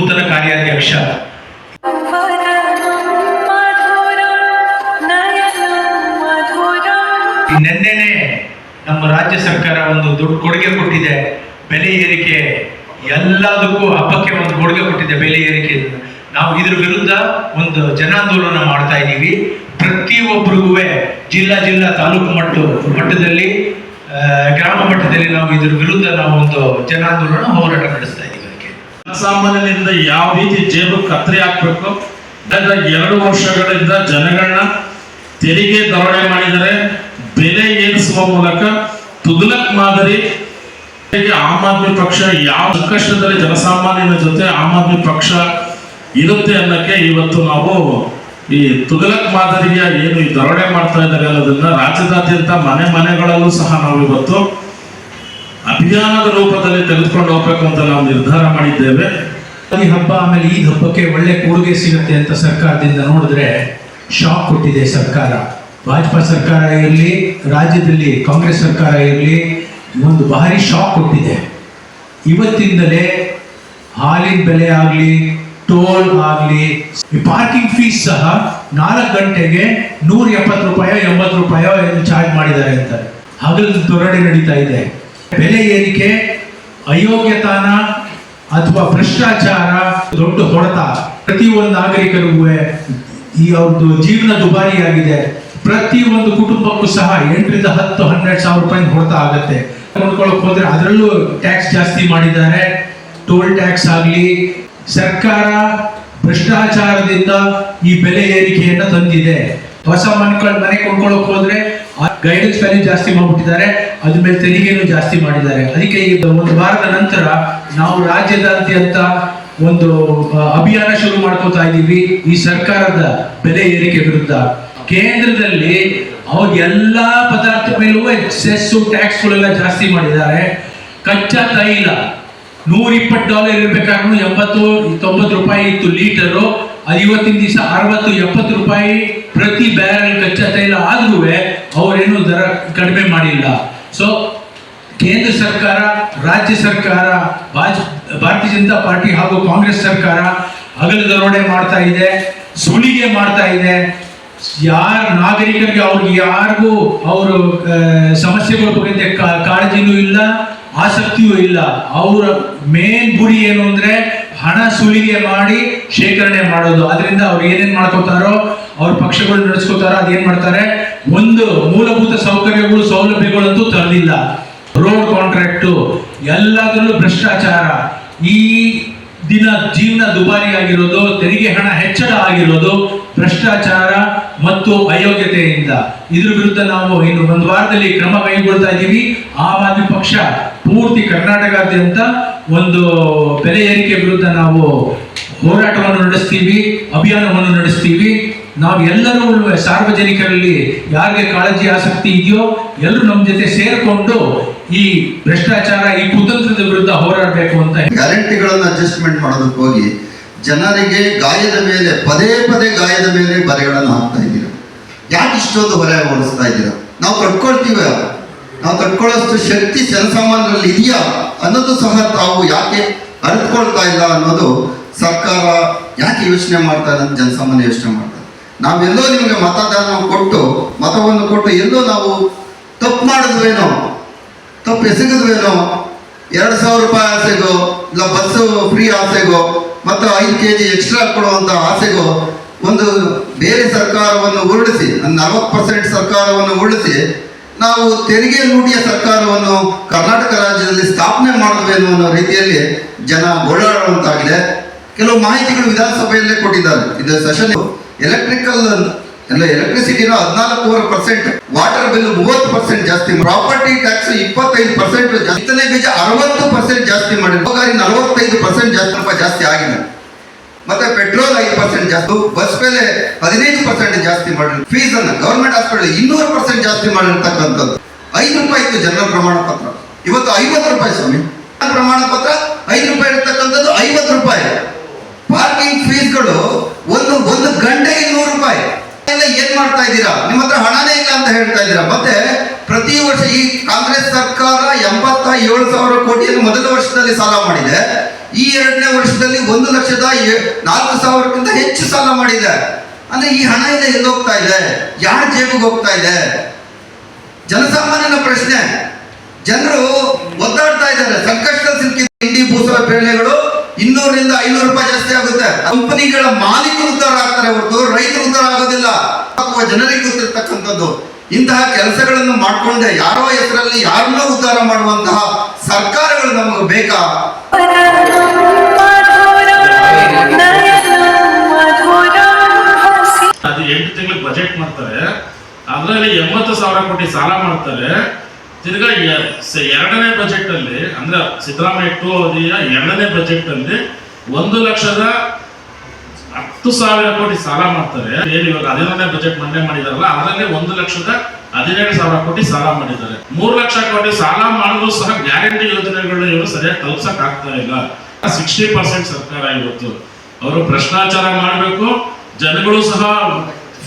ನೂತನ ಕಾರ್ಯಾಧ್ಯಕ್ಷ. ನಿನ್ನೆನೆ ನಮ್ಮ ರಾಜ್ಯ ಸರ್ಕಾರ ಒಂದು ದೊಡ್ಡ ಕೊಡುಗೆ ಕೊಟ್ಟಿದೆ. ಬೆಲೆ ಏರಿಕೆ ಎಲ್ಲದಕ್ಕೂ ಹಬ್ಬಕ್ಕೆ ಒಂದು ಕೊಡುಗೆ ಕೊಟ್ಟಿದೆ ಬೆಲೆ ಏರಿಕೆ. ನಾವು ಇದ್ರ ವಿರುದ್ಧ ಒಂದು ಜನಾಂದೋಲನ ಮಾಡ್ತಾ ಇದ್ದೀವಿ. ಪ್ರತಿಯೊಬ್ಬರಿಗೂ ಜಿಲ್ಲಾ ಜಿಲ್ಲಾ ತಾಲೂಕು ಮಟ್ಟ ಮಟ್ಟದಲ್ಲಿ ಗ್ರಾಮ ಮಟ್ಟದಲ್ಲಿ ನಾವು ಇದ್ರ ವಿರುದ್ಧ ನಾವು ಒಂದು ಜನಾಂದೋಲನ ಹೋರಾಟ ನಡೆಸ್ತಾ ಇದ್ದೀವಿ. ಅದಕ್ಕೆ ಸಾಮಾನ್ಯದಿಂದ ಯಾವ ರೀತಿ ಜೇಬು ಕತ್ತರಿ ಹಾಕ್ಬೇಕು ಎರಡು ವರ್ಷಗಳಿಂದ ಜನಗಳನ್ನ ತೆರಿಗೆ ದರೋಡೆ ಮಾಡಿದರೆ ಬೆಲೆ ಏರಿಸುವ ಮೂಲಕ ತುಗ್ಲಕ್ ಮಾದರಿ ಆಮ್ ಆದ್ಮಿ ಪಕ್ಷ ಯಾವ ಸಂಕಷ್ಟದಲ್ಲಿ ಜನಸಾಮಾನ್ಯನ ಜೊತೆ ಆಮ್ ಆದ್ಮಿ ಪಕ್ಷ ಇರುತ್ತೆ ಅನ್ನಕ್ಕೆ ಇವತ್ತು ನಾವು ಈ ತುಗಲಕ್ ಮಾದರಿಯ ಏನು ಈ ದರೋಡೆ ಮಾಡ್ತಾ ಇದ್ದಾರೆ ಅನ್ನೋದನ್ನ ರಾಜ್ಯದಾದ್ಯಂತ ಮನೆ ಮನೆಗಳಲ್ಲೂ ಸಹ ನಾವು ಇವತ್ತು ಅಭಿಯಾನದ ರೂಪದಲ್ಲಿ ತೆಗೆದುಕೊಂಡು ಹೋಗ್ಬೇಕು ಅಂತ ನಾವು ನಿರ್ಧಾರ ಮಾಡಿದ್ದೇವೆ. ಈ ಹಬ್ಬ ಆಮೇಲೆ ಈ ಹಬ್ಬಕ್ಕೆ ಒಳ್ಳೆ ಕೊಡುಗೆ ಸಿಗುತ್ತೆ ಅಂತ ಸರ್ಕಾರದಿಂದ ನೋಡಿದ್ರೆ ಶಾಕ್ ಕೊಟ್ಟಿದೆ ಸರ್ಕಾರ. ಭಾಜಪಾ ಸರ್ಕಾರ ಇರಲಿ, ರಾಜ್ಯದಲ್ಲಿ ಕಾಂಗ್ರೆಸ್ ಸರ್ಕಾರ ಇರಲಿ, ಒಂದು ಭಾರಿ ಶಾಕ್ ಕೊಟ್ಟಿದೆ. ಇವತ್ತಿಂದಲೇ ಹಾಲಿನ ಬೆಲೆ ಆಗಲಿ, ಟೋಲ್ ಆಗಲಿ ಪಾರ್ಕಿಂಗ್ ಫೀಸ್ ಸಹ ನಾಲ್ಕು ಗಂಟೆಗೆ ನೂರ ಎಪ್ಪತ್ತು ರೂಪಾಯೋ ಎಂಬತ್ತು ರೂಪಾಯೋ ಚಾರ್ಜ್ ಮಾಡಿದ್ದಾರೆ ಅಂತ. ಹಗಲು ದೊರಡೆ ನಡೀತಾ ಇದೆ. ಬೆಲೆ ಏರಿಕೆ, ಅಯೋಗ್ಯತಾನ ಅಥವಾ ಭ್ರಷ್ಟಾಚಾರ ದೊಡ್ಡ ಹೊಡೆತ. ಪ್ರತಿಯೊಂದು ನಾಗರಿಕರಿಗೂ ಈ ಅವ್ರದ್ದು ಜೀವನ ದುಬಾರಿಯಾಗಿದೆ. ಪ್ರತಿಯೊಂದು ಕುಟುಂಬಕ್ಕೂ ಸಹ ಎಂಟರಿಂದ ಹತ್ತು, ಹನ್ನೆರಡು ಸಾವಿರ ರೂಪಾಯಿ ಹೊಡೆತ ಆಗುತ್ತೆ. ನೋಡ್ಕೊಳಕ್ ಹೋದ್ರೆ ಅದರಲ್ಲೂ ಟ್ಯಾಕ್ಸ್ ಜಾಸ್ತಿ ಮಾಡಿದ್ದಾರೆ. ಟೋಲ್ ಟ್ಯಾಕ್ಸ್ ಆಗಲಿ, ಸರ್ಕಾರ ಭ್ರಷ್ಟಾಚಾರದಿಂದ ಈ ಬೆಲೆ ಏರಿಕೆಯನ್ನು ತಂದಿದೆ. ಹೊಸ ಮನೆ ಮನೆ ಕೊಂಡ್ಕೊಳ್ಳೋಕೆ ಹೋದ್ರೆ ಗೈಡೆನ್ಸ್ ವ್ಯಾಲ್ಯೂ ಜಾಸ್ತಿ ಮಾಡ್ಬಿಟ್ಟಿದ್ದಾರೆ. ಅದ್ರ ಮೇಲೆ ತೆರಿಗೆನೂ ಜಾಸ್ತಿ ಮಾಡಿದ್ದಾರೆ. ಅದಕ್ಕೆ ಈಗ ಒಂದು ವಾರದ ನಂತರ ನಾವು ರಾಜ್ಯದಾದ್ಯಂತ ಒಂದು ಅಭಿಯಾನ ಶುರು ಮಾಡ್ಕೋತಾ ಇದ್ದೀವಿ. ಈ ಸರ್ಕಾರದ ಬೆಲೆ ಏರಿಕೆ ವಿರುದ್ಧ. ಕೇಂದ್ರದಲ್ಲಿ ಅವ್ರು ಎಲ್ಲ ಪದಾರ್ಥ ಮೇಲೂ ಸೆಸ್ಸು ಟ್ಯಾಕ್ಸ್ಗಳೆಲ್ಲ ಜಾಸ್ತಿ ಮಾಡಿದ್ದಾರೆ. ಕಚ್ಚಾ ತೈಲ ನೂರ ಇಪ್ಪತ್ತು ಡಾಲರ್ ಇರಬೇಕಾದ್ರೂ ಎಂಬತ್ತು, ತೊಂಬತ್ತು ರೂಪಾಯಿ ಇತ್ತು ಲೀಟರು. ಐವತ್ತಿನ ದಿವಸ ಅರವತ್ತು, ಎಪ್ಪತ್ತು ರೂಪಾಯಿ ಪ್ರತಿ ಬ್ಯಾರಲ್ ಕಚ್ಚಾ ತೈಲ ಆದ್ರೂ ಅವರೇನು ದರ ಕಡಿಮೆ ಮಾಡಿಲ್ಲ. ಸೊ ಕೇಂದ್ರ ಸರ್ಕಾರ, ರಾಜ್ಯ ಸರ್ಕಾರ, ಭಾಜ, ಭಾರತೀಯ ಜನತಾ ಪಾರ್ಟಿ ಹಾಗೂ ಕಾಂಗ್ರೆಸ್ ಸರ್ಕಾರ ಹಗಲು ದರೋಡೆ ಮಾಡ್ತಾ ಇದೆ, ಸುಲಿಗೆ ಮಾಡ್ತಾ ಇದೆ. ಯಾರ ನಾಗರಿಕರಿಗೆ ಅವ್ರಿಗೆ ಯಾರಿಗೂ ಅವರು ಸಮಸ್ಯೆಗಳ ಬಗ್ಗೆ ಕಾಳಜಿನೂ ಇಲ್ಲ, ಆಸಕ್ತಿಯೂ ಇಲ್ಲ. ಅವರ ಮೇನ್ ಗುರಿ ಏನು ಅಂದ್ರೆ ಹಣ ಸುಲಿಗೆ ಮಾಡಿ ಶೇಖರಣೆ ಮಾಡೋದು. ಅದರಿಂದ ಅವ್ರು ಏನೇನ್ ಮಾಡ್ಕೋತಾರೋ, ಅವ್ರ ಪಕ್ಷಗಳು ನಡೆಸ್ಕೋತಾರೋ, ಅದೇನ್ ಮಾಡ್ತಾರೆ? ಒಂದು ಮೂಲಭೂತ ಸೌಕರ್ಯಗಳು, ಸೌಲಭ್ಯಗಳಂತೂ ತರಲಿಲ್ಲ ರೋಡ್ ಕಾಂಟ್ರಾಕ್ಟು ಎಲ್ಲದರಲ್ಲೂ ಭ್ರಷ್ಟಾಚಾರ. ಈ ದಿನ ಜೀವನ ದುಬಾರಿ ಆಗಿರೋದು, ತೆರಿಗೆ ಹಣ ಹೆಚ್ಚಳ ಆಗಿರೋದು ಭ್ರಷ್ಟಾಚಾರ ಮತ್ತು ಅಯೋಗ್ಯತೆಯಿಂದ. ಇದ್ರ ವಿರುದ್ಧ ನಾವು ಇನ್ನು ಒಂದು ವಾರದಲ್ಲಿ ಕ್ರಮ ಕೈಗೊಳ್ತಾ ಇದ್ದೀವಿ. ಆಮ್ ಆದ್ಮಿ ಪಕ್ಷ ಪೂರ್ತಿ ಕರ್ನಾಟಕಾದ್ಯಂತ ಒಂದು ಬೆಲೆ ಏರಿಕೆ ವಿರುದ್ಧ ನಾವು ಹೋರಾಟವನ್ನು ನಡೆಸ್ತೀವಿ, ಅಭಿಯಾನವನ್ನು ನಡೆಸ್ತೀವಿ. ನಾವು ಎಲ್ಲರೂ ಸಾರ್ವಜನಿಕರಲ್ಲಿ ಯಾರಿಗೆ ಕಾಳಜಿ ಆಸಕ್ತಿ ಇದೆಯೋ ಎಲ್ಲರೂ ನಮ್ಮ ಜೊತೆ ಸೇರಿಕೊಂಡು ಈ ಭ್ರಷ್ಟಾಚಾರ, ಈ ಕುತಂತ್ರದ ವಿರುದ್ಧ ಹೋರಾಡಬೇಕು ಅಂತ ಗ್ಯಾರಂಟಿಗಳನ್ನು ಅಡ್ಜಸ್ಟ್ಮೆಂಟ್ ಮಾಡೋದಕ್ಕೆ ಹೋಗಿ ಜನರಿಗೆ ಗಾಯದ ಮೇಲೆ, ಪದೇ ಪದೇ ಗಾಯದ ಮೇಲೆ ಬರೆಗಳನ್ನು ಹಾಕ್ತಾ ಇದ್ದೀರ? ಯಾಕೆ ಇಷ್ಟೊಂದು ಹೊರೆ ಓಡಿಸ್ತಾ ಇದ್ದೀರಾ? ನಾವು ತಡ್ಕೊಳ್ತೀವ ನಾವು ತಡ್ಕೊಳ್ಳೋಷ್ಟು ಶಕ್ತಿ ಜನಸಾಮಾನ್ಯರಲ್ಲಿ ಇದೆಯಾ? ಅನ್ನೋದು ಸಹ ತಾವು ಯಾಕೆ ಅರಿತುಕೊಳ್ತಾ ಇಲ್ಲ ಅನ್ನೋದು ಸರ್ಕಾರ ಯಾಕೆ ಯೋಚನೆ ಮಾಡ್ತಾರೆ ಅಂತ ಜನಸಾಮಾನ್ಯ ಯೋಚನೆ ಮಾಡ್ತಾರೆ ನಾವೆಲ್ಲೋ ನಿಮಗೆ ಮತದಾನ ಕೊಟ್ಟು, ಮತವನ್ನು ಕೊಟ್ಟು ಎಲ್ಲೋ ನಾವು ತಪ್ಪು ಮಾಡಿದ್ವೇನೋ, ತಪ್ಪು ಎಸಗಿದ್ವೇನೋ, ಎರಡು ಸಾವಿರ ರೂಪಾಯಿ ಆಸೆಗೋ, ಇಲ್ಲ ಬಸ್ಸು ಫ್ರೀ ಆಸೆಗೋ, ಮತ್ತು ಐದು ಕೆ ಜಿ ಎಕ್ಸ್ಟ್ರಾ ಕೊಡುವಂಥ ಆಸೆಗೋ, ಒಂದು ಬೇರೆ ಸರ್ಕಾರವನ್ನು ಉರುಳಿಸಿ ನಲವತ್ತು ಪರ್ಸೆಂಟ್ ಸರ್ಕಾರವನ್ನು ಉರುಳಿಸಿ, ನಾವು ತೆರಿಗೆ ಲೂಟಿಯ ಸರ್ಕಾರವನ್ನು ಕರ್ನಾಟಕ ರಾಜ್ಯದಲ್ಲಿ ಸ್ಥಾಪನೆ ಮಾಡಬೇಕು ಅನ್ನೋ ರೀತಿಯಲ್ಲಿ ಜನ ಓಡಾಡುವಂತಾಗಿದೆ ಕೆಲವು ಮಾಹಿತಿಗಳು ವಿಧಾನಸಭೆಯಲ್ಲೇ ಕೊಟ್ಟಿದ್ದಾರೆ. ಇದು ಸೆಷನ್ ಎಲೆಕ್ಟ್ರಿಕಲ್ ಎಲ್ಲ ಎಲೆಕ್ಟ್ರಿಸಿಟಿನ ಹದಿನಾಲ್ಕೂವರೆ ಪರ್ಸೆಂಟ್ ವಾಟರ್ ಬಿಲ್ ಮೂವತ್ತು ಪರ್ಸೆಂಟ್ ಜಾಸ್ತಿ ಪ್ರಾಪರ್ಟಿ ಟ್ಯಾಕ್ಸ್ ಇಪ್ಪತ್ತೈದು ಪರ್ಸೆಂಟ್ ಇತ್ತನೇ ಬೀಜ ಅರವತ್ತು ಪರ್ಸೆಂಟ್ ಜಾಸ್ತಿ ಮಾಡಿ. ನಲವತ್ತೈದು ಪರ್ಸೆಂಟ್ ಜಾಸ್ತಿ ರೂಪಾಯಿ ಜಾಸ್ತಿ ಆಗಿದೆ. ಮತ್ತೆ ಪೆಟ್ರೋಲ್ ಐದು ಪರ್ಸೆಂಟ್ ಜಾಸ್ತಿ. ಬಸ್ ಬೆಲೆ ಹದಿನೈದು ಪರ್ಸೆಂಟ್ ಜಾಸ್ತಿ ಮಾಡಿದ್ರು. ಫೀಸ್ ಅನ್ನ ಗವರ್ಮೆಂಟ್ ಹಾಸ್ಪಿಟಲ್ ಇನ್ನೂರು ಪರ್ಸೆಂಟ್ ಜಾಸ್ತಿ ಮಾಡಿರ್ತಕ್ಕಂಥದ್ದು. ಐದು ರೂಪಾಯಿ ಇತ್ತು ಜನರಲ್ ಪ್ರಮಾಣ ಪತ್ರ. ಇವತ್ತು ಐವತ್ತು ರೂಪಾಯಿ ಸ್ವಾಮಿ. ಪ್ರಮಾಣ ಪತ್ರ ಐದು ರೂಪಾಯಿ ಇರ್ತಕ್ಕಂಥದ್ದು ಐವತ್ತು ರೂಪಾಯಿ. ಪಾರ್ಕಿಂಗ್ ಫೀಸ್ಗಳು ಒಂದು ಒಂದು ಗಂಟೆಗೆ ನೂರು ರೂಪಾಯಿ. ಏನ್ ಮಾಡ್ತಾ ಇದ್ದೀರಾ? ನಿಮ್ಮ ಹತ್ರ ಹಣನೇ ಇಲ್ಲ ಅಂತ ಹೇಳ್ತಾ ಇದ್ದೀರಾ? ಮತ್ತೆ ಪ್ರತಿ ವರ್ಷ ಈ ಕಾಂಗ್ರೆಸ್ ಸರ್ಕಾರ ಎಂಬತ್ತ ಏಳು ಸಾವಿರ ಕೋಟಿಯನ್ನು ಮೊದಲ ವರ್ಷದಲ್ಲಿ ಸಾಲ ಮಾಡಿದೆ. ಈ ಎರಡನೇ ವರ್ಷದಲ್ಲಿ ಒಂದು ಲಕ್ಷದ ನಾಲ್ಕು ಸಾವಿರಕ್ಕಿಂತ ಹೆಚ್ಚು ಸಾಲ ಮಾಡಿದೆ. ಅಂದ್ರೆ ಈ ಹಣ ಎಲ್ಲ ಎಲ್ಲಿ ಹೋಗ್ತಾ ಇದೆ? ಯಾರ ಜೇಬಿಗೆ ಹೋಗ್ತಾ ಇದೆ? ಜನಸಾಮಾನ್ಯನ ಪ್ರಶ್ನೆ. ಜನರು ಒದ್ದಾಡ್ತಾ ಇದ್ದಾರೆ. ಸಂಕಷ್ಟ ಸಿಕ್ಕಿದ ಹಿಂದಿ ಬೇಳೆಗಳು ಇನ್ನೂರರಿಂದ ಐನೂರು ರೂಪಾಯಿ ಜಾಸ್ತಿ ಆಗುತ್ತೆ. ಕಂಪನಿಗಳ ಮಾಲೀಕರು ಉದ್ದಾರ ಆಗ್ತಾರೆ ಹೊರತು ರೈತರು ಉದ್ದಾರ ಆಗೋದಿಲ್ಲ. ಅಥವಾ ಜನರಿಗೆ ಗೊತ್ತಿರ್ತಕ್ಕಂಥದ್ದು. ಇಂತಹ ಕೆಲಸಗಳನ್ನು ಮಾಡಿಕೊಂಡೆ ಯಾರೋ ಹೆಸರಲ್ಲಿ ಯಾರನ್ನೋ ಉದ್ಧಾರ ಮಾಡುವಂತಹ ಸರ್ಕಾರಗಳು ನಮಗೆ ಬೇಕಾ? ಅದು ಎಂಟು ತಿಂಗಳು ಬಜೆಟ್ ಮಾಡ್ತಾರೆ. ಅದರಲ್ಲಿ ಎಂಬತ್ತು ಸಾವಿರ ಕೋಟಿ ಸಾಲ ಮಾಡ್ತಾರೆ. ತಿರ್ಗಾ ಎರಡನೇ ಬಜೆಟ್ ಅಲ್ಲಿ ಅಂದ್ರೆ ಸಿದ್ದರಾಮಯ್ಯ ಟು ಅವಧಿಯ ಎರಡನೇ ಬಜೆಟ್ ಅಲ್ಲಿ ಒಂದು ಲಕ್ಷದ ಹತ್ತು ಸಾವಿರ ಕೋಟಿ ಸಾಲ ಮಾಡ್ತಾರೆ. ಏನು ಇವಾಗ ಬಜೆಟ್ ಮಂಡನೆ ಮಾಡಿದಾರಲ್ಲ, ಅದರಲ್ಲಿ ಒಂದು ಲಕ್ಷದ ಹದಿನೇಳು ಸಾವಿರ ಕೋಟಿ ಸಾಲ ಮಾಡಿದ್ದಾರೆ. ಮೂರು ಲಕ್ಷ ಕೋಟಿ ಸಾಲ ಮಾಡಿದ್ರು ಸಹ ಗ್ಯಾರಂಟಿ ಯೋಜನೆಗಳನ್ನ ಇವರು ಸರಿಯಾಗಿ ತಲುಪ್ಸಕ್ ಆಗ್ತಾ ಇಲ್ಲ. ಸಿಕ್ಸ್ಟಿ ಪರ್ಸೆಂಟ್ ಸರ್ಕಾರ ಇವತ್ತು ಅವರು ಭ್ರಷ್ಟಾಚಾರ ಮಾಡಬೇಕು, ಜನಗಳು ಸಹ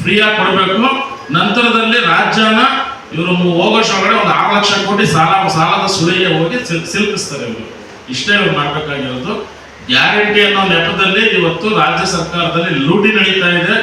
ಫ್ರೀಯಾಗಿ ಕೊಡಬೇಕು, ನಂತರದಲ್ಲಿ ರಾಜ್ಯನ ಇವರು ಹೋಗೋಷ್ಟೊಳಗಡೆ ಒಂದು ಆರು ಲಕ್ಷ ಕೋಟಿ ಸಾಲ, ಸಾಲದ ಸುಳಿಗೆ ಹೋಗಿ ಸಿಲುಕಿಸ್ತಾರೆ ಇವರು. ಇಷ್ಟೇ ಇವ್ರು ಮಾಡ್ಬೇಕಾಗಿರೋದು. ಗ್ಯಾರಂಟಿ ಅನ್ನೋ ನೆಪದಲ್ಲಿ ಇವತ್ತು ರಾಜ್ಯ ಸರ್ಕಾರದಲ್ಲಿ ಲೂಟಿ ನಡೀತಾ ಇದೆ.